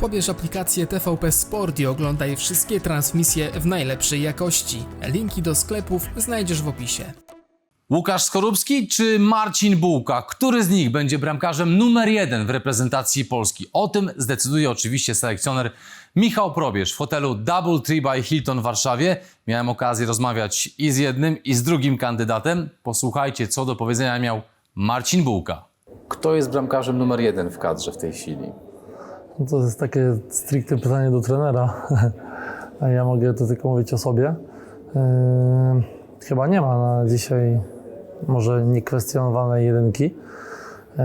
Pobierz aplikację TVP Sport i oglądaj wszystkie transmisje w najlepszej jakości. Linki do sklepów znajdziesz w opisie. Łukasz Skorupski czy Marcin Bułka? Który z nich będzie bramkarzem numer jeden w reprezentacji Polski? O tym zdecyduje oczywiście selekcjoner Michał Probierz w hotelu Double Tree by Hilton w Warszawie. Miałem okazję rozmawiać i z jednym, i z drugim kandydatem. Posłuchajcie, co do powiedzenia miał Marcin Bułka. Kto jest bramkarzem numer jeden w kadrze w tej chwili? No to jest takie stricte pytanie do trenera, a ja mogę to tylko mówić o sobie. Yy, chyba nie ma na dzisiaj może niekwestionowanej jedynki, yy,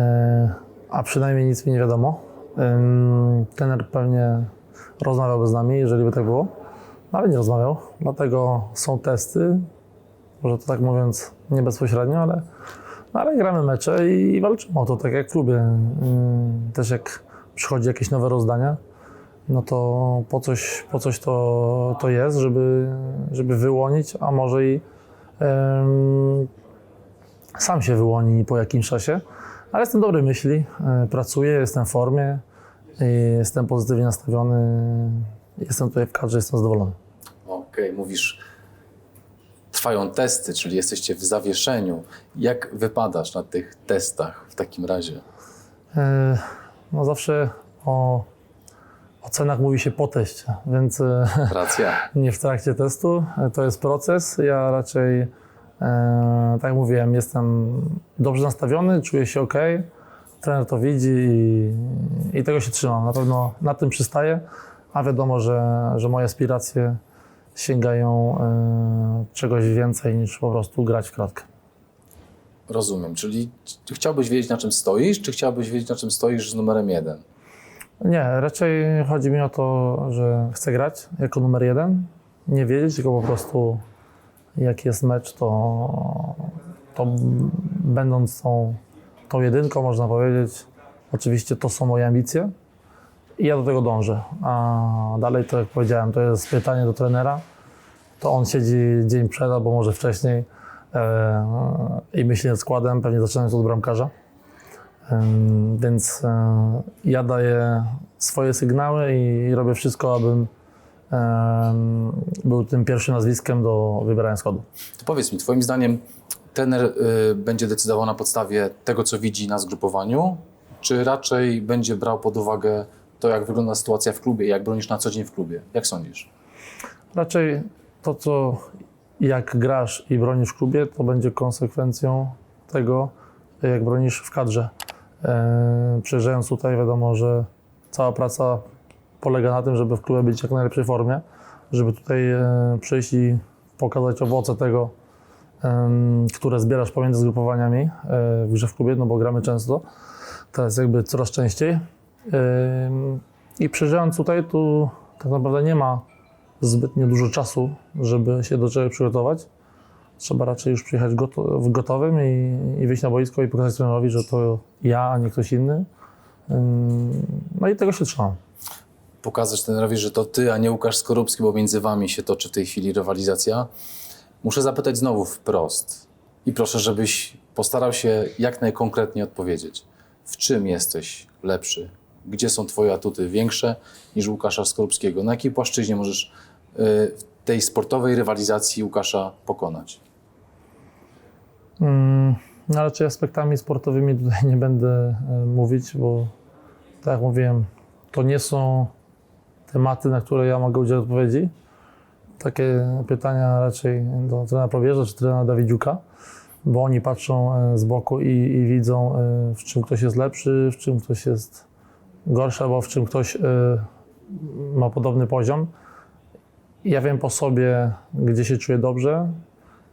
a przynajmniej nic mi nie wiadomo. Yy, trener pewnie rozmawiałby z nami, jeżeli by tak było, no ale nie rozmawiał, dlatego są testy, może to tak mówiąc nie bezpośrednio, ale, no ale gramy mecze i walczymy o to, tak jak w klubie. Yy, Też jak przychodzi jakieś nowe rozdania, no to po coś, po coś to, to jest, żeby, żeby wyłonić, a może i em, sam się wyłoni po jakimś czasie. Ale jestem dobrej myśli, e, pracuję, jestem w formie, i jestem pozytywnie nastawiony, jestem tutaj w kadrze, jestem zadowolony. Okej, mówisz, trwają testy, czyli jesteście w zawieszeniu. Jak wypadasz na tych testach w takim razie? E, No zawsze o ocenach mówi się po teście, więc e, Racja. nie w trakcie testu. To jest proces. Ja raczej, e, tak jak mówiłem, jestem dobrze nastawiony, czuję się ok. Trener to widzi i, i tego się trzymam. Na pewno na tym przystaję, a wiadomo, że, że moje aspiracje sięgają e, czegoś więcej niż po prostu grać w kratkę. Rozumiem, czyli czy chciałbyś wiedzieć, na czym stoisz, czy chciałbyś wiedzieć, na czym stoisz z numerem jeden? Nie, raczej chodzi mi o to, że chcę grać jako numer jeden. Nie wiedzieć, tylko po prostu jak jest mecz, to, to będąc tą, tą jedynką, można powiedzieć, oczywiście to są moje ambicje i ja do tego dążę. A dalej, tak jak powiedziałem, to jest pytanie do trenera. To on siedzi dzień przed albo może wcześniej i myśli nad składem, pewnie zaczynając od bramkarza. Więc e, ja daję swoje sygnały i robię wszystko, abym był tym pierwszym nazwiskiem do wybierania składu. To powiedz mi, twoim zdaniem trener y, będzie decydował na podstawie tego, co widzi na zgrupowaniu, czy raczej będzie brał pod uwagę to, jak wygląda sytuacja w klubie, jak bronisz na co dzień w klubie? Jak sądzisz? Raczej to, co jak grasz i bronisz w klubie, to będzie konsekwencją tego, jak bronisz w kadrze. E, Przyjeżdżając tutaj, wiadomo, że cała praca polega na tym, żeby w klubie być jak najlepszej formie, żeby tutaj e, przyjść i pokazać owoce tego, które zbierasz pomiędzy zgrupowaniami e, w grze w klubie, no bo gramy często, teraz jakby coraz częściej. I przyjeżdżając tutaj, tu tak naprawdę nie ma zbytnio dużo czasu, żeby się do czegoś przygotować. Trzeba raczej już przyjechać goto- w gotowym i, i wyjść na boisko i pokazać trenerowi, że to ja, a nie ktoś inny. No i tego się trzymam. Pokazać trenerowi, że to ty, a nie Łukasz Skorupski, bo między wami się toczy w tej chwili rywalizacja. Muszę zapytać znowu wprost i proszę, żebyś postarał się jak najkonkretniej odpowiedzieć. W czym jesteś lepszy? Gdzie są twoje atuty większe niż Łukasza Skorupskiego? Na jakiej płaszczyźnie możesz w tej sportowej rywalizacji Łukasza pokonać? Mm, No czy aspektami sportowymi tutaj nie będę e, mówić, bo tak jak mówiłem, to nie są tematy, na które ja mogę udzielić odpowiedzi. Takie pytania raczej do trenera Probierza czy trenera Dawidziuka, bo oni patrzą e, z boku i, i widzą, e, w czym ktoś jest lepszy, w czym ktoś jest gorszy, albo w czym ktoś ma podobny poziom. Ja wiem po sobie, gdzie się czuję dobrze.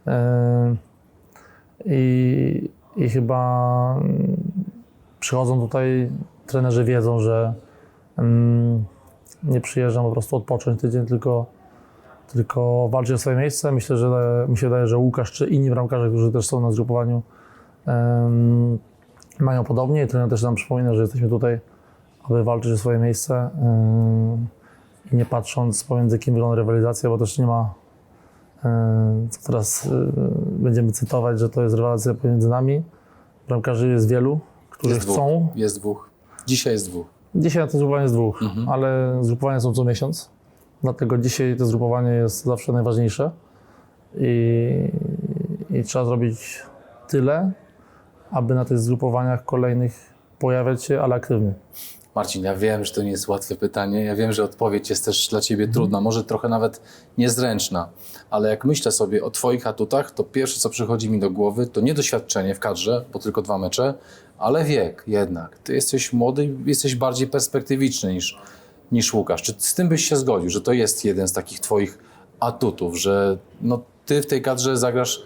E, i, I chyba mm, przychodzą tutaj, trenerzy wiedzą, że mm, nie przyjeżdżam po prostu odpocząć tydzień, tylko, tylko walczyć o swoje miejsce. Myślę, że mi się wydaje, że Łukasz czy inni bramkarze, którzy też są na zgrupowaniu, mają podobnie i trener też nam przypomina, że jesteśmy tutaj, aby walczyć o swoje miejsce nie patrząc pomiędzy kim wygląda rywalizacja, bo też nie ma E, co teraz e, będziemy cytować, że to jest relacja pomiędzy nami. Bramkarzy jest wielu, którzy Jest dwóch. chcą, Jest dwóch. Dzisiaj jest dwóch. Dzisiaj na to zgrupowanie jest dwóch, ale zgrupowania są co miesiąc. Dlatego dzisiaj to zgrupowanie jest zawsze najważniejsze. I, I trzeba zrobić tyle, aby na tych zgrupowaniach kolejnych pojawiać się, ale aktywnie. Marcin, ja wiem, że to nie jest łatwe pytanie. Ja wiem, że odpowiedź jest też dla ciebie trudna, może trochę nawet niezręczna, ale jak myślę sobie o twoich atutach, to pierwsze, co przychodzi mi do głowy, to nie doświadczenie w kadrze, bo tylko dwa mecze, ale wiek jednak. Ty jesteś młody i jesteś bardziej perspektywiczny niż, niż Łukasz. Czy z tym byś się zgodził, że to jest jeden z takich twoich atutów, że no, ty w tej kadrze zagrasz,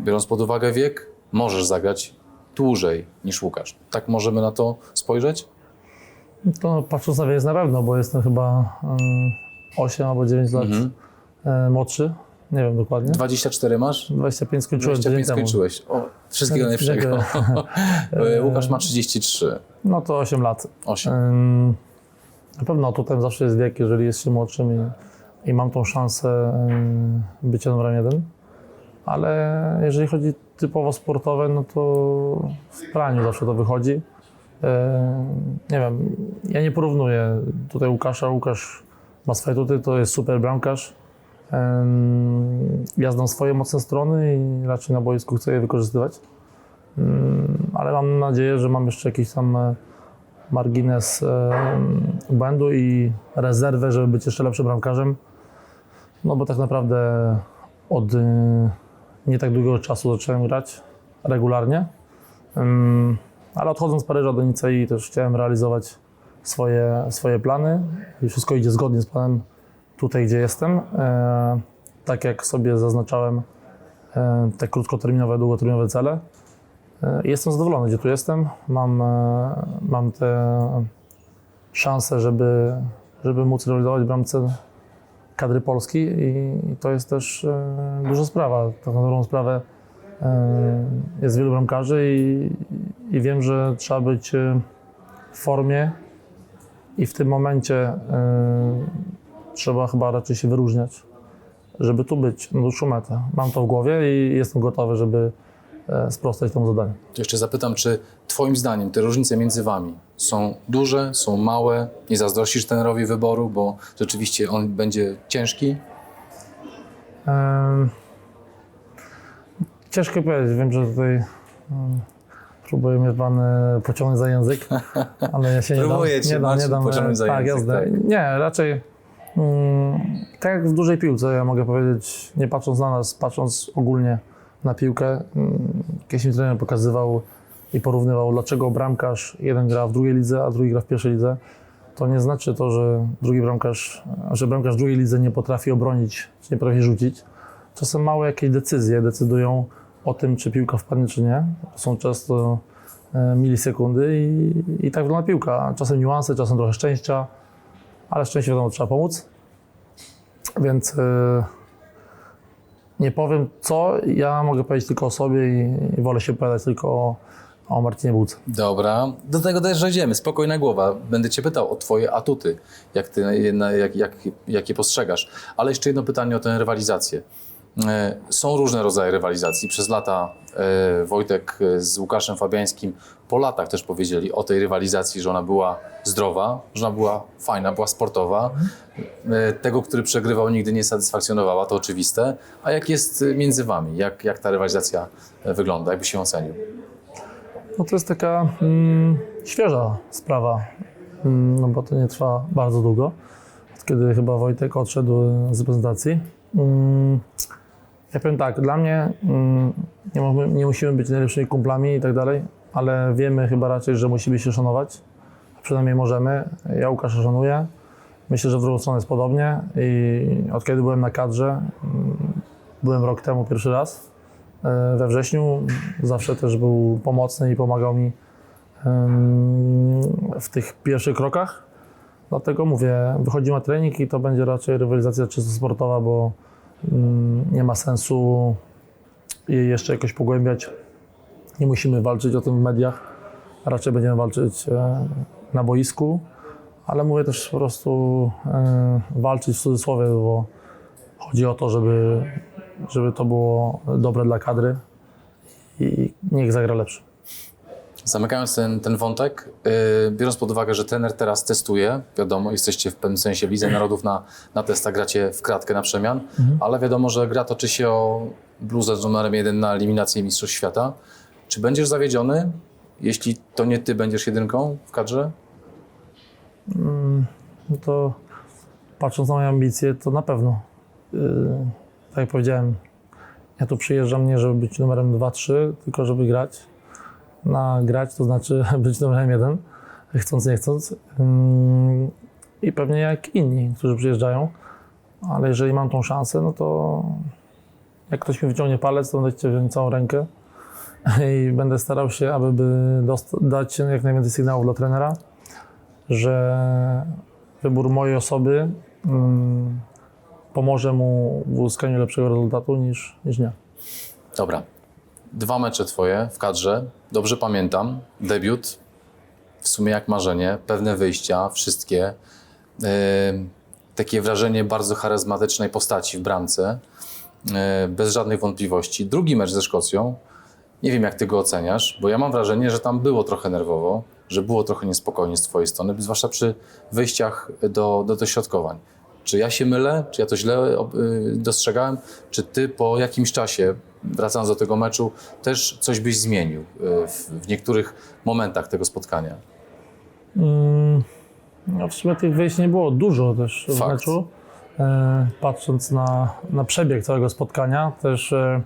biorąc pod uwagę wiek, możesz zagrać dłużej niż Łukasz. Tak możemy na to spojrzeć? To patrząc na wiek jest na pewno, bo jestem chyba y, 8 albo 9 lat y, młodszy. Nie wiem dokładnie. 24 masz? 25 skończyłem 25 tydzień temu. skończyłeś. O, wszystkiego najlepszego. E, Łukasz ma 33. No to 8 lat. 8. Ym, Na pewno atutem zawsze jest wiek, jeżeli jest się młodszym i, i mam tą szansę bycia numerem jeden. Ale jeżeli chodzi typowo sportowe, no to w praniu zawsze to wychodzi. Nie wiem, ja nie porównuję tutaj Łukasza. Łukasz ma swoje atuty, to jest super bramkarz. Ja znam swoje mocne strony i raczej na boisku chcę je wykorzystywać. Ale mam nadzieję, że mam jeszcze jakiś tam e, margines błędu i rezerwę, żeby być jeszcze lepszym bramkarzem. No bo tak naprawdę od e, nie tak długiego czasu zacząłem grać regularnie. Ale odchodząc z Paryża do Nicei też chciałem realizować swoje, swoje plany i wszystko idzie zgodnie z planem tutaj, gdzie jestem. E, Tak jak sobie zaznaczałem e, te krótkoterminowe, długoterminowe cele. E, Jestem zadowolony, gdzie tu jestem. Mam, e, mam te szanse, żeby, żeby móc realizować w bramce kadry Polski i, i to jest też e, duża sprawa. Tak na dobrą sprawę jest wielu bramkarzy i, i wiem, że trzeba być e, w formie i w tym momencie e, trzeba chyba raczej się wyróżniać, żeby tu być na dłuższą metę. Mam to w głowie i jestem gotowy, żeby e, sprostać temu zadaniu. To jeszcze zapytam, czy Twoim zdaniem te różnice między Wami są duże, są małe? Nie zazdrościsz trenerowi wyboru, bo rzeczywiście on będzie ciężki? Ciężko powiedzieć. Wiem, że tutaj um, próbuje mnie pan e, pociągnąć za język, ale ja się nie dam. Próbuję cię, nie dam, nie dam. e, pociągnąć za tak, język, jasne. tak. Nie, raczej mm, tak jak w dużej piłce, ja mogę powiedzieć, nie patrząc na nas, patrząc ogólnie na piłkę, mm, kiedyś mi trener pokazywał i porównywał, dlaczego bramkarz jeden gra w drugiej lidze, a drugi gra w pierwszej lidze. To nie znaczy to, że drugi bramkarz, że bramkarz drugiej lidze nie potrafi obronić, czy nie potrafi rzucić. Czasem małe jakieś decyzje decydują o tym, czy piłka wpadnie, czy nie. Są często e, milisekundy i, i tak wygląda piłka. Czasem niuanse, czasem trochę szczęścia, ale szczęście wiadomo, trzeba pomóc. Więc e, nie powiem co, ja mogę powiedzieć tylko o sobie i, i wolę się opowiadać tylko o, o Marcinie. Dobra, do tego też dojdziemy. Spokojna głowa. Będę Cię pytał o Twoje atuty, jak ty, jak, jak, jak je postrzegasz. Ale jeszcze jedno pytanie o tę rywalizację. E, Są różne rodzaje rywalizacji. Przez lata e, Wojtek e, z Łukaszem Fabiańskim po latach też powiedzieli o tej rywalizacji, że ona była zdrowa, że ona była fajna, była sportowa. Tego, który przegrywał, nigdy nie satysfakcjonowała, to oczywiste. A jak jest między Wami? Jak, jak ta rywalizacja wygląda? Jakbyś ją ocenił? No to jest taka mm, świeża sprawa, mm, no bo to nie trwa bardzo długo, od kiedy chyba Wojtek odszedł z reprezentacji. Mm, ja powiem tak, dla mnie mm, nie, możemy, nie musimy być najlepszymi kumplami i tak dalej, ale wiemy chyba raczej, że musimy się szanować, przynajmniej możemy. Ja Łukasza szanuję, myślę, że w drugą stronę jest podobnie i od kiedy byłem na kadrze, mm, byłem rok temu pierwszy raz, e, we wrześniu. Zawsze też był pomocny i pomagał mi w tych pierwszych krokach. Dlatego mówię, wychodzimy na trening i to będzie raczej rywalizacja czysto sportowa, bo nie ma sensu jej jeszcze jakoś pogłębiać. Nie musimy walczyć o tym w mediach, raczej będziemy walczyć e, na boisku, ale mówię też po prostu e, walczyć w cudzysłowie, bo chodzi o to, żeby, żeby to było dobre dla kadry i niech zagra lepszy. Zamykając ten, ten wątek, yy, biorąc pod uwagę, że trener teraz testuje, wiadomo, jesteście w pewnym sensie w Lidze Narodów na, na testach, gracie w kratkę na przemian, ale wiadomo, że gra toczy się o bluzę z numerem jeden na eliminację Mistrzostw Świata. Czy będziesz zawiedziony, jeśli to nie ty będziesz jedynką w kadrze? No to patrząc na moje ambicje, to na pewno. Yy, tak jak powiedziałem, ja tu przyjeżdżam nie, żeby być numerem 2-3, tylko żeby grać. Na grać to znaczy być numerem 1, chcąc nie chcąc. Yy, I pewnie jak inni, którzy przyjeżdżają. Ale jeżeli mam tą szansę, no to jak ktoś mi wyciągnie palec, to będę wziąć całą rękę i będę starał się, aby dać jak najwięcej sygnałów dla trenera, że wybór mojej osoby mm, pomoże mu w uzyskaniu lepszego rezultatu niż, niż nie. Dobra. Dwa mecze twoje w kadrze. Dobrze pamiętam. Debiut. W sumie jak marzenie. Pewne wyjścia. Wszystkie. Yy, takie wrażenie bardzo charyzmatycznej postaci w bramce. Yy, bez żadnych wątpliwości. Drugi mecz ze Szkocją. Nie wiem, jak ty go oceniasz, bo ja mam wrażenie, że tam było trochę nerwowo, że było trochę niespokojnie z twojej strony, zwłaszcza przy wyjściach do, do dośrodkowań. Czy ja się mylę? Czy ja to źle ob- y, dostrzegałem? Czy ty po jakimś czasie, wracając do tego meczu, też coś byś zmienił y, w, w niektórych momentach tego spotkania? Mm, no w sumie tych wyjść nie było dużo też w Fakt. meczu. E, patrząc na, na przebieg całego spotkania, też e,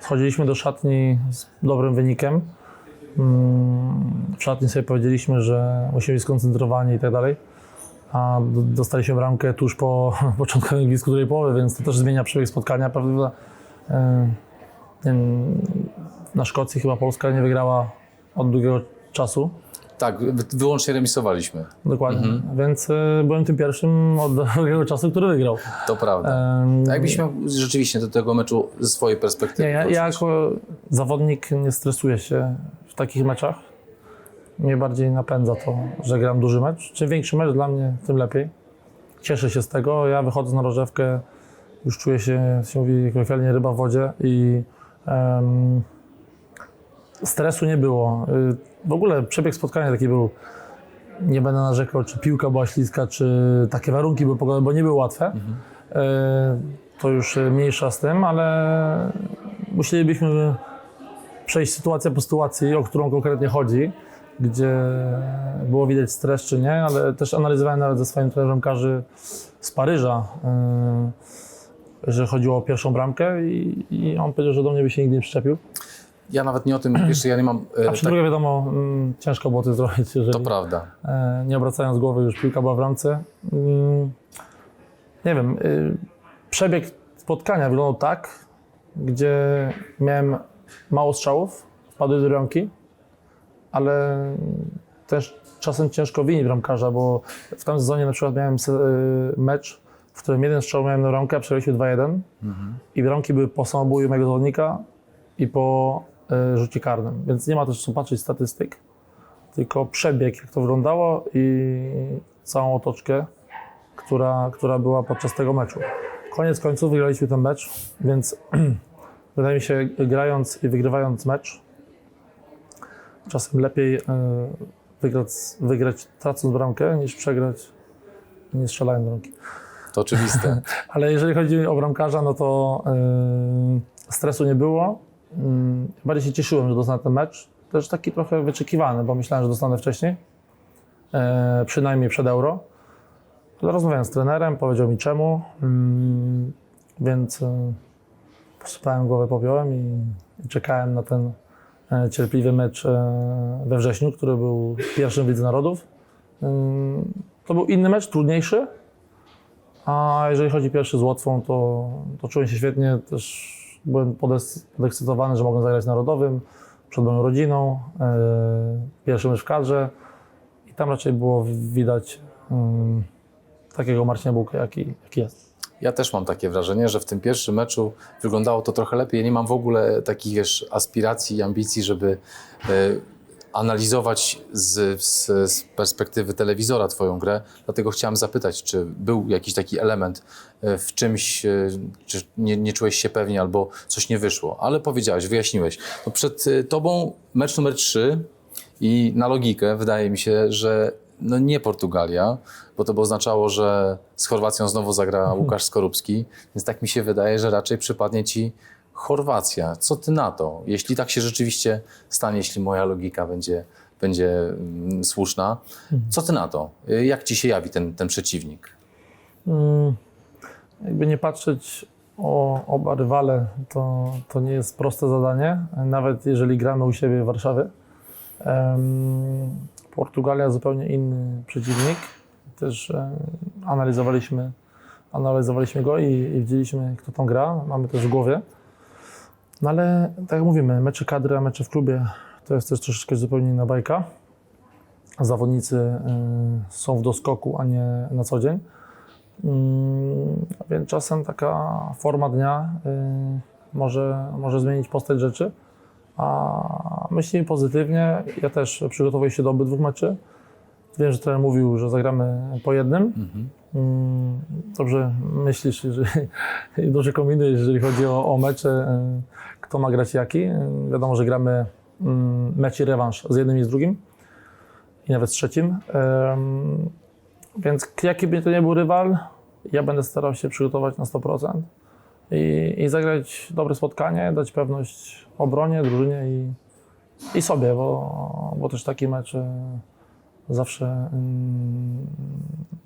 schodziliśmy do szatni z dobrym wynikiem. Mm, w szatni sobie powiedzieliśmy, że musimy być skoncentrowani i tak dalej. A dostaliśmy bramkę tuż po początkowym gwizdku drugiej połowy, więc to też zmienia przebieg spotkania. Prawda? E, na Szkocji chyba Polska nie wygrała od długiego czasu. Tak, wy- wyłącznie remisowaliśmy. Dokładnie. Więc y, byłem tym pierwszym od długiego czasu, który wygrał. To prawda. A jakbyś miał rzeczywiście do tego meczu ze swojej perspektywy? nie, ja, ja jako zawodnik nie stresuję się w takich meczach. Mnie bardziej napędza to, że gram duży mecz. Czym większy mecz dla mnie, tym lepiej. Cieszę się z tego. Ja wychodzę na rożewkę, już czuję się, się mówi kolokwialnie, ryba w wodzie i em, stresu nie było. Y, W ogóle przebieg spotkania taki był, nie będę narzekał, czy piłka była śliska, czy takie warunki były pogodowe, bo nie były łatwe. Y, To już y, mniejsza z tym, ale musielibyśmy przejść sytuację po sytuacji, o którą konkretnie chodzi, gdzie było widać stres czy nie, ale też analizowałem nawet ze swoim trenerem Karzy z Paryża, że chodziło o pierwszą bramkę i, i on powiedział, że do mnie by się nigdy nie przyczepił. Ja nawet nie o tym, wiesz, ja nie mam... e, A przy tak, drugie wiadomo, mm, ciężko było to zrobić, jeżeli to prawda. e, nie obracając głowy już piłka była w ramce. Mm, Nie wiem, y, przebieg spotkania wyglądał tak, gdzie miałem mało strzałów, wpadły do ręki, ale też czasem ciężko winić bramkarza, bo w tym sezonie na przykład miałem y, mecz, w którym jeden strzał miałem na a przegraliśmy 2-1 i bramki były po samobóju mojego zawodnika i po y, rzucie karnym, więc nie ma też co patrzeć statystyk, tylko przebieg, jak to wyglądało i całą otoczkę, która, która była podczas tego meczu. Koniec końców wygraliśmy ten mecz, więc wydaje mi się, grając i wygrywając mecz, czasem lepiej y, wygrać, wygrać tracąc bramkę, niż przegrać nie strzelając bramki. To oczywiste. Ale jeżeli chodzi o bramkarza, no to yy, stresu nie było. Yy, bardziej się cieszyłem, że dostanę ten mecz. Też taki trochę wyczekiwany, bo myślałem, że dostanę wcześniej. Yy, przynajmniej przed euro. Ale rozmawiałem z trenerem, powiedział mi czemu. Yy, więc yy, posypałem głowę popiołem i, i czekałem na ten e, cierpliwy mecz e, we wrześniu, który był pierwszym w Lidze Narodów. Yy, to był inny mecz, trudniejszy, a jeżeli chodzi pierwszy z Łotwą, to, to czułem się świetnie. Też byłem podekscytowany, że mogłem zagrać Narodowym, przed moją rodziną, e, pierwszy mecz w kadrze i tam raczej było widać mm, takiego Marcina Bułkę, jaki, jaki jest. Ja też mam takie wrażenie, że w tym pierwszym meczu wyglądało to trochę lepiej. Ja nie mam w ogóle takich wiesz, aspiracji i ambicji, żeby e, analizować z, z, z perspektywy telewizora Twoją grę. Dlatego chciałem zapytać, czy był jakiś taki element e, w czymś, e, czy nie, nie czułeś się pewnie albo coś nie wyszło. Ale powiedziałeś, wyjaśniłeś. No przed e, Tobą mecz numer 3 I na logikę wydaje mi się, że no nie Portugalia, bo to by oznaczało, że z Chorwacją znowu zagra Łukasz Skorupski, więc tak mi się wydaje, że raczej przypadnie ci Chorwacja. Co ty na to? Jeśli tak się rzeczywiście stanie, jeśli moja logika będzie, będzie mm, słuszna, co ty na to? Jak ci się jawi ten, ten przeciwnik? Mm, Jakby nie patrzeć o oba rywale, to, to nie jest proste zadanie, nawet jeżeli gramy u siebie w Warszawie. Portugalia zupełnie inny przeciwnik. Też e, analizowaliśmy, analizowaliśmy go i, i widzieliśmy, kto tam gra. Mamy też w głowie. No ale tak jak mówimy, mecze kadry, a mecze w klubie to jest też troszeczkę zupełnie inna bajka. Zawodnicy y, są w doskoku, a nie na co dzień. Mm, Więc czasem taka forma dnia y, może, może zmienić postać rzeczy. A myślimy pozytywnie. Ja też przygotowuję się do obydwu meczy. Wiem, że trener mówił, że zagramy po jednym. Mm, Dobrze myślisz, jeżeli, i dobrze kombinujesz, jeżeli chodzi o, o mecze, y, kto ma grać jaki. Wiadomo, że gramy mm, mecz i rewanż z jednym i z drugim i nawet z trzecim. Więc jaki by to nie był rywal, ja będę starał się przygotować na 100% i, i zagrać dobre spotkanie, dać pewność obronie, drużynie i, i sobie, bo, bo też taki mecz e, zawsze mm,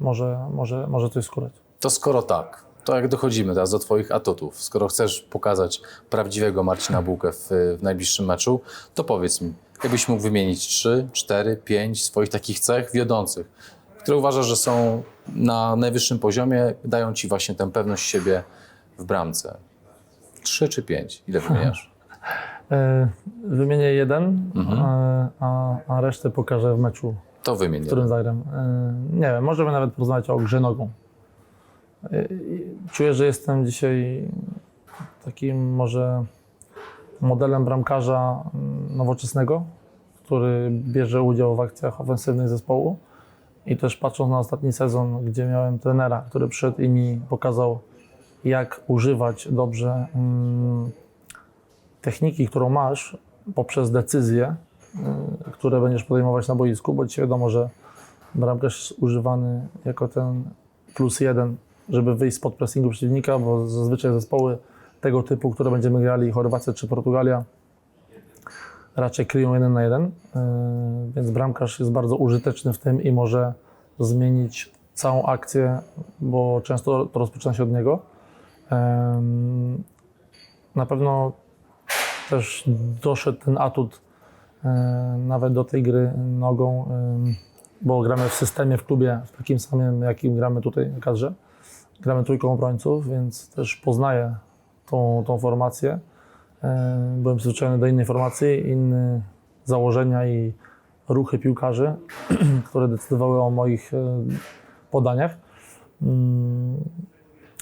może, może, może coś skórać. To skoro tak, to jak dochodzimy teraz do Twoich atutów, skoro chcesz pokazać prawdziwego Marcina Bułkę w, w najbliższym meczu, to powiedz mi, jakbyś mógł wymienić 3, 4, 5 swoich takich cech wiodących, które uważasz, że są na najwyższym poziomie, dają Ci właśnie tę pewność siebie w bramce. 3 czy 5? Ile wymieniasz? E, Wymienię jeden, Mhm. a, a resztę pokażę w meczu To wymień. w którym zagram. E, Nie wiem, możemy nawet porozmawiać o grze nogą. E, i Czuję, że jestem dzisiaj takim może modelem bramkarza mm, nowoczesnego, który bierze udział w akcjach ofensywnych zespołu. I też patrząc na ostatni sezon, gdzie miałem trenera, który przyszedł i mi pokazał, jak używać dobrze mm, techniki, którą masz poprzez decyzje, y, które będziesz podejmować na boisku, bo dzisiaj wiadomo, że bramkarz jest używany jako ten plus jeden, żeby wyjść spod pressingu przeciwnika, bo zazwyczaj zespoły tego typu, które będziemy grali, Chorwacja czy Portugalia, raczej kryją jeden na jeden, y, więc bramkarz jest bardzo użyteczny w tym i może zmienić całą akcję, bo często to rozpoczyna się od niego. Em, Na pewno też doszedł ten atut e, nawet do tej gry nogą, bo gramy w systemie w klubie w takim samym, jakim gramy tutaj na kadrze. Gramy trójką obrońców, więc też poznaję tą, tą formację. E, Byłem przyzwyczajony do innej formacji, inne założenia i ruchy piłkarzy, które decydowały o moich e, podaniach. Mm,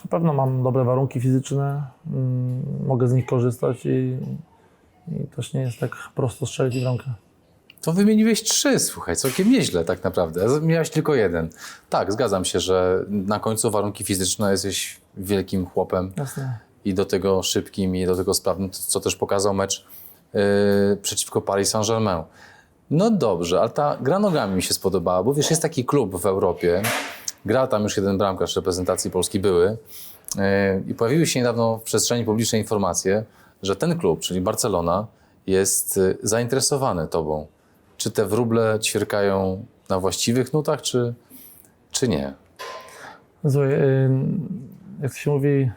Na pewno mam dobre warunki fizyczne, mm, mogę z nich korzystać i, i też nie jest tak prosto strzelić w bramkę. To wymieniłeś trzy, słuchaj, całkiem nieźle tak naprawdę. Miałeś tylko jeden. Tak, zgadzam się, że na końcu warunki fizyczne jesteś wielkim chłopem Jasne. i do tego szybkim i do tego sprawnym, co też pokazał mecz yy, przeciwko Paris Saint-Germain. No dobrze, ale ta gra nogami mi się spodobała, bo wiesz, jest taki klub w Europie, gra tam już jeden bramkarz reprezentacji Polski były yy, i pojawiły się niedawno w przestrzeni publicznej informacje, że ten klub, czyli Barcelona, jest yy, zainteresowany tobą. Czy te wróble ćwierkają na właściwych nutach, czy, czy nie? Słuchaj, ym, jak to się mówi,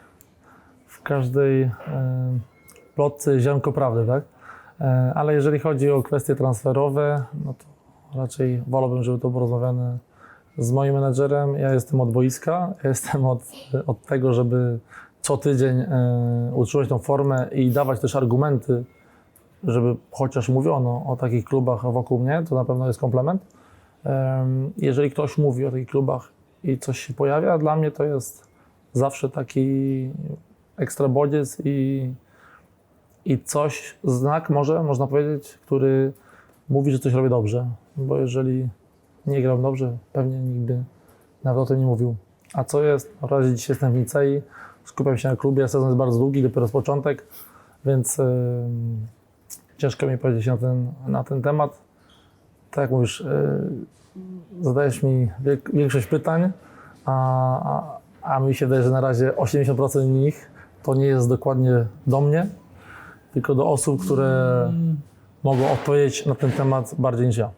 w każdej plotce ziarnko prawdy, tak? E, Ale jeżeli chodzi o kwestie transferowe, no to raczej wolałbym, żeby to było rozmawiane z moim menedżerem. Ja jestem od boiska, jestem od, od tego, żeby co tydzień e, utrzymać tą formę i dawać też argumenty, żeby chociaż mówiono o takich klubach wokół mnie, to na pewno jest komplement. Em, Jeżeli ktoś mówi o takich klubach i coś się pojawia, dla mnie to jest zawsze taki ekstra bodziec i, i coś, znak może, można powiedzieć, który mówi, że coś robię dobrze. Bo jeżeli nie gram dobrze, pewnie nigdy nawet o tym nie mówił. A co jest? Na razie dzisiaj jestem w Nicei, skupiam się na klubie, sezon jest bardzo długi, dopiero z początek, więc em, ciężko mi powiedzieć na ten, na ten temat. tak jak mówisz, y, zadajesz mi większość pytań, a, a, a mi się wydaje, że na razie 80% nich to nie jest dokładnie do mnie, tylko do osób, które mogą odpowiedzieć na ten temat bardziej niż ja.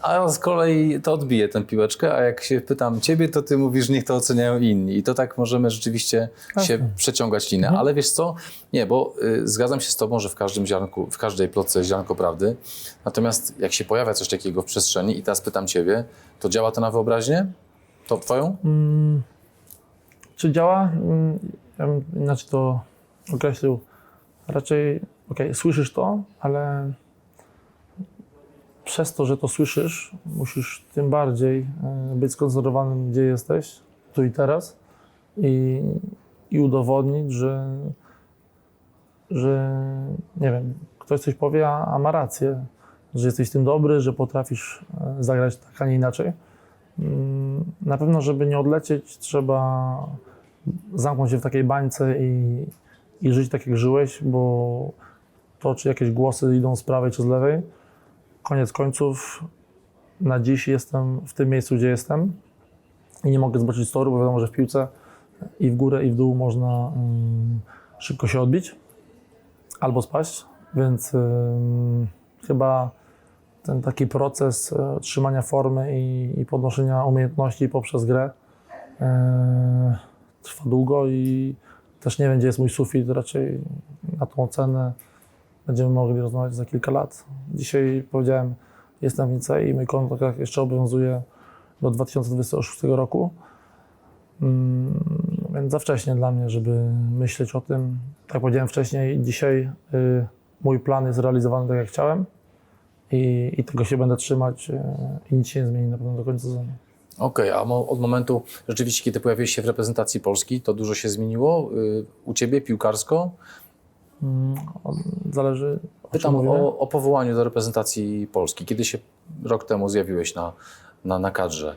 A z kolei to odbiję tę piłeczkę, a jak się pytam ciebie, to ty mówisz, niech to oceniają inni. I to tak możemy rzeczywiście się przeciągać linę. Ale wiesz co? Nie, bo y, zgadzam się z tobą, że w każdym ziarnku, w każdej plotce ziarnko prawdy. Natomiast jak się pojawia coś takiego w przestrzeni i teraz pytam ciebie, to działa to na wyobraźnię? To twoją? Czy działa? Mm, Ja bym inaczej to określił. Raczej, okej, słyszysz to, ale przez to, że to słyszysz, musisz tym bardziej e, być skoncentrowanym, gdzie jesteś, tu i teraz i, i udowodnić, że, że nie wiem, ktoś coś powie, a, a ma rację, że jesteś tym dobry, że potrafisz e, zagrać tak, a nie inaczej. Mm, Na pewno, żeby nie odlecieć, trzeba zamknąć się w takiej bańce i, i żyć tak, jak żyłeś, bo to, czy jakieś głosy idą z prawej czy z lewej, koniec końców na dziś jestem w tym miejscu, gdzie jestem. I nie mogę zobaczyć toru, bo wiadomo, że w piłce i w górę, i w dół można mm, szybko się odbić albo spaść, więc chyba ten taki proces e, trzymania formy i, i podnoszenia umiejętności poprzez grę e, trwa długo i też nie wiem, gdzie jest mój sufit, raczej na tą ocenę będziemy mogli rozmawiać za kilka lat. Dzisiaj powiedziałem, jestem w Nicei i mój kontrakt jeszcze obowiązuje do 2026 roku, mm, więc za wcześnie dla mnie, żeby myśleć o tym. Tak jak powiedziałem wcześniej, dzisiaj y, mój plan jest realizowany tak, jak chciałem i, i tego się będę trzymać y, i nic się nie zmieni na pewno do końca sezonu. Okej, a mo- od momentu rzeczywiście, kiedy pojawiłeś się w reprezentacji Polski, to dużo się zmieniło y, u ciebie piłkarsko? Mm, Zależy. o Pytam o, o powołaniu do reprezentacji Polski. Kiedy się rok temu zjawiłeś na, na, na kadrze?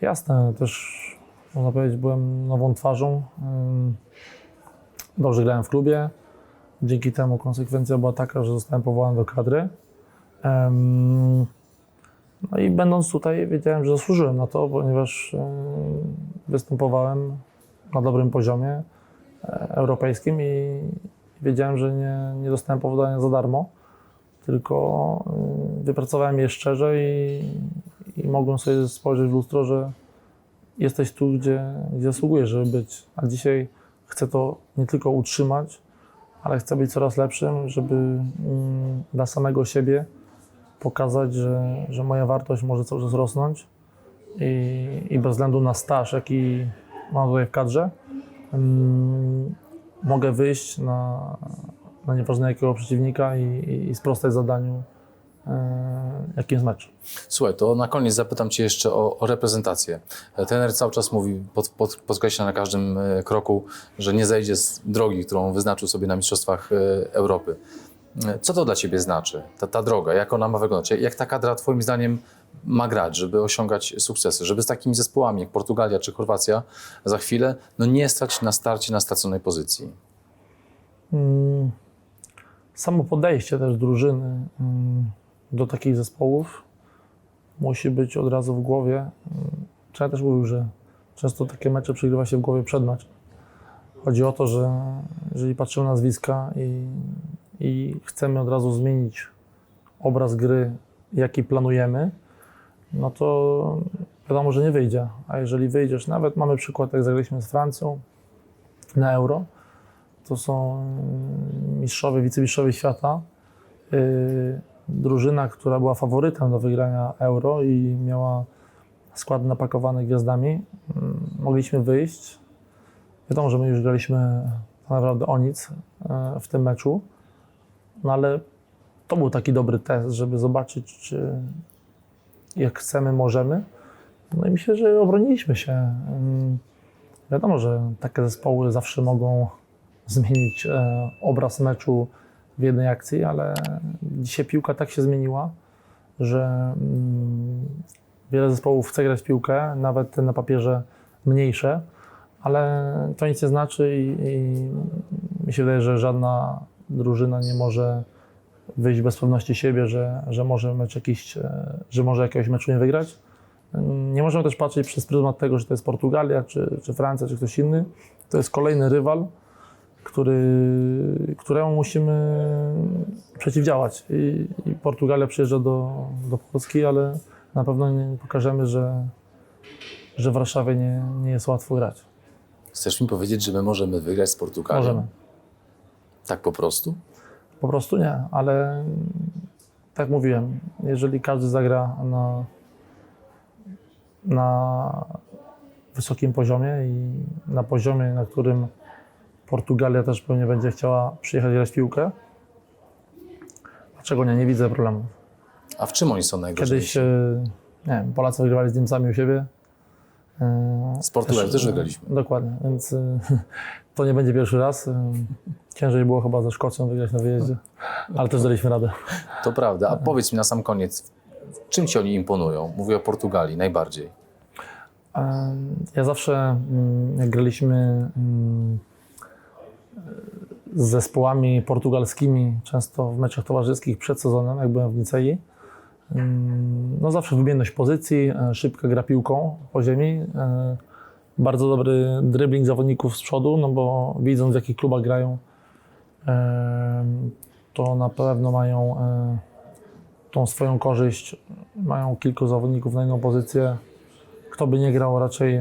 Jasne, też można powiedzieć, byłem nową twarzą. Dobrze grałem w klubie. Dzięki temu konsekwencja była taka, że zostałem powołany do kadry. No i będąc tutaj, wiedziałem, że zasłużyłem na to, ponieważ występowałem na dobrym poziomie e, europejskim i wiedziałem, że nie, nie dostałem powołania za darmo, tylko ym, wypracowałem je szczerze i, i mogłem sobie spojrzeć w lustro, że jesteś tu, gdzie, gdzie zasługujesz, żeby być. A dzisiaj chcę to nie tylko utrzymać, ale chcę być coraz lepszym, żeby mm, dla samego siebie pokazać, że, że moja wartość może cały czas rosnąć i, i bez względu na staż, jaki mam tutaj w kadrze, mm, mogę wyjść na, na nieważne jakiego przeciwnika i, i, i sprostać zadaniu, e, jakim jest mecz. Słuchaj, to na koniec zapytam Cię jeszcze o, o reprezentację. Trener cały czas mówi, pod, pod, podkreśla na każdym e, kroku, że nie zejdzie z drogi, którą wyznaczył sobie na Mistrzostwach e, Europy. Co to dla Ciebie znaczy, ta, ta droga, jak ona ma wyglądać? Jak ta kadra Twoim zdaniem ma grać, żeby osiągać sukcesy, żeby z takimi zespołami jak Portugalia czy Chorwacja za chwilę no nie stać na starcie na straconej pozycji? Mm, Samo podejście też drużyny mm, do takich zespołów musi być od razu w głowie. Mm, Trzeba też mówił, że często takie mecze przegrywa się w głowie przed meczem. Chodzi o to, że jeżeli patrzymy na nazwiska i, i chcemy od razu zmienić obraz gry, jaki planujemy, no to wiadomo, że nie wyjdzie. A jeżeli wyjdziesz, nawet mamy przykład, jak zagraliśmy z Francją na Euro, to są mistrzowie, wicemistrzowie świata. Yy, Drużyna, która była faworytem do wygrania Euro i miała skład napakowany gwiazdami, mm, mogliśmy wyjść. Wiadomo, że my już graliśmy tak naprawdę o nic e, w tym meczu, no ale to był taki dobry test, żeby zobaczyć, czy jak chcemy, możemy. No i myślę, że obroniliśmy się. Ym, Wiadomo, że takie zespoły zawsze mogą zmienić e, obraz meczu w jednej akcji, ale dzisiaj piłka tak się zmieniła, że mm, wiele zespołów chce grać w piłkę, nawet na papierze mniejsze, ale to nic nie znaczy i, i mi się wydaje, że żadna drużyna nie może wyjść bez pewności siebie, że, że może mecz jakiś, e, że może jakiegoś meczu nie wygrać. Nie możemy też patrzeć przez pryzmat tego, że to jest Portugalia, czy, czy Francja, czy ktoś inny. To jest kolejny rywal, który, któremu musimy przeciwdziałać. I, i Portugalia przyjeżdża do, do Polski, ale na pewno pokażemy, że, że w Warszawie nie, nie jest łatwo grać. Chcesz mi powiedzieć, że my możemy wygrać z Portugalią? Możemy. Tak po prostu? Po prostu nie, ale tak mówiłem, jeżeli każdy zagra na, na wysokim poziomie i na poziomie, na którym Portugalia też pewnie będzie chciała przyjechać grać piłkę, dlaczego nie? Nie widzę problemu. A w czym oni są najgorzejsi? Kiedyś, e, nie wiem, Polacy wygrywali z Niemcami u siebie. E, Z Portugalią też wygraliśmy. Dokładnie, więc e, to nie będzie pierwszy raz. Ciężej było chyba ze Szkocją wygrać na wyjeździe, ale też daliśmy radę. To prawda. A powiedz mi na sam koniec, czym ci oni imponują? Mówię o Portugalii najbardziej. Ja zawsze, mm, jak graliśmy mm, z zespołami portugalskimi, często w meczach towarzyskich przed sezonem, jak byłem w Nicei, mm, no zawsze wymienność pozycji, e, szybka gra piłką po ziemi, e, bardzo dobry dribbling zawodników z przodu, no bo widząc w jakich klubach grają, to na pewno mają e, tą swoją korzyść, mają kilku zawodników na inną pozycję, kto by nie grał, raczej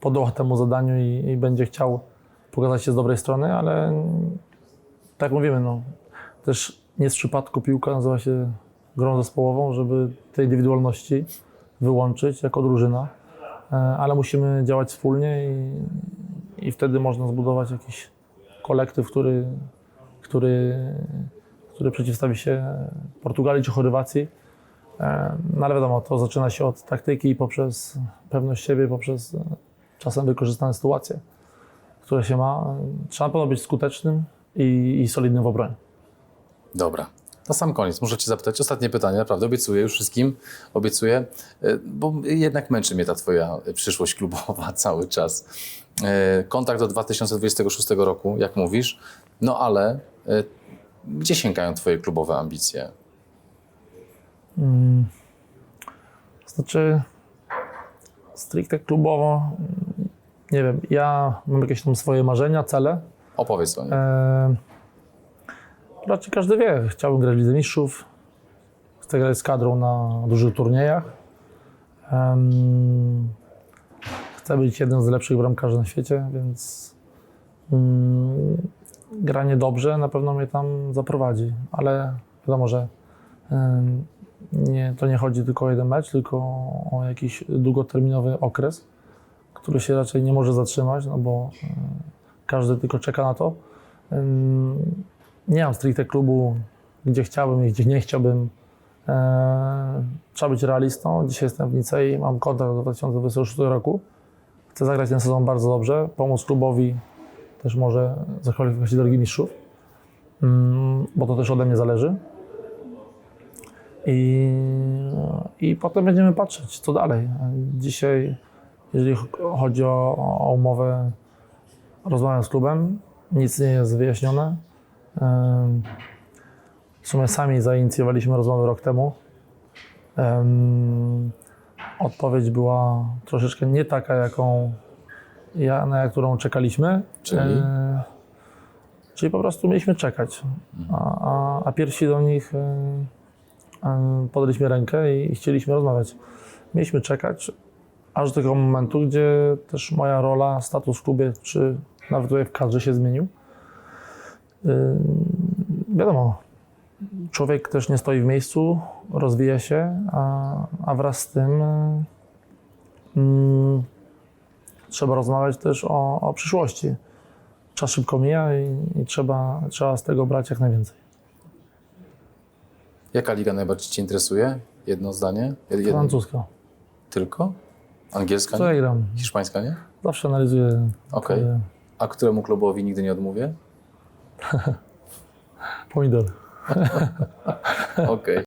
podoła temu zadaniu i, i będzie chciał pokazać się z dobrej strony, ale mm, tak mówimy, no, też nie z przypadku piłka nazywa się grą zespołową, żeby tej indywidualności wyłączyć jako drużyna, ale musimy działać wspólnie i, i wtedy można zbudować jakiś kolektyw, który, który, który przeciwstawi się Portugalii czy Chorwacji. E, No ale wiadomo, to zaczyna się od taktyki poprzez pewność siebie, poprzez e, czasem wykorzystane sytuacje, które się ma. Trzeba na pewno być skutecznym i, i solidnym w obronie. Dobra. Na sam koniec muszę Cię zapytać ostatnie pytanie, naprawdę obiecuję już wszystkim, obiecuję, e, bo jednak męczy mnie ta Twoja przyszłość klubowa cały czas. E, Kontakt do 2026 roku, jak mówisz, no ale e, gdzie sięgają Twoje klubowe ambicje? Znaczy, stricte klubowo, mm, nie wiem, ja mam jakieś tam swoje marzenia, cele. Opowiedz o nich. E, raczej każdy wie, chciałbym grać w Lidze Mistrzów, chcę grać z kadrą na dużych turniejach. Em, chcę być jednym z lepszych bramkarzy na świecie, więc mm, granie dobrze na pewno mnie tam zaprowadzi, ale wiadomo, że em, nie, to nie chodzi tylko o jeden mecz, tylko o jakiś długoterminowy okres, który się raczej nie może zatrzymać, no bo em, każdy tylko czeka na to. Ym, Nie mam stricte klubu, gdzie chciałbym i gdzie nie chciałbym. Eee, Trzeba być realistą. Dzisiaj jestem w Nicei, mam kontrakt do 2026 roku. Chcę zagrać ten sezon bardzo dobrze, pomóc klubowi też może zakwalifikować się do Ligi Mistrzów, Ym, bo to też ode mnie zależy. I, I potem będziemy patrzeć, co dalej. Dzisiaj, jeżeli chodzi o, o umowę rozmawiam z klubem, nic nie jest wyjaśnione. W sumie sami zainicjowaliśmy rozmowę rok temu. Em, Odpowiedź była troszeczkę nie taka, jaką, ja- na którą czekaliśmy. Czyli? E, czyli po prostu mieliśmy czekać. A, a, a pierwsi do nich e, e, podaliśmy rękę i, i chcieliśmy rozmawiać. Mieliśmy czekać, aż do tego momentu, gdzie też moja rola, status w klubie, czy nawet tutaj w kadrze się zmienił. Ym, Wiadomo, człowiek też nie stoi w miejscu, rozwija się, a, a wraz z tym y, ym, trzeba rozmawiać też o, o przyszłości. Czas szybko mija i, i trzeba, trzeba z tego brać jak najwięcej. Jaka liga najbardziej Cię interesuje? Jedno zdanie? Jed- Jedno Francuska. tylko? Angielska? Co ja gram? Hiszpańska nie? Zawsze analizuję. Okej. e, A któremu klubowi nigdy nie odmówię? Pomidor. Okej.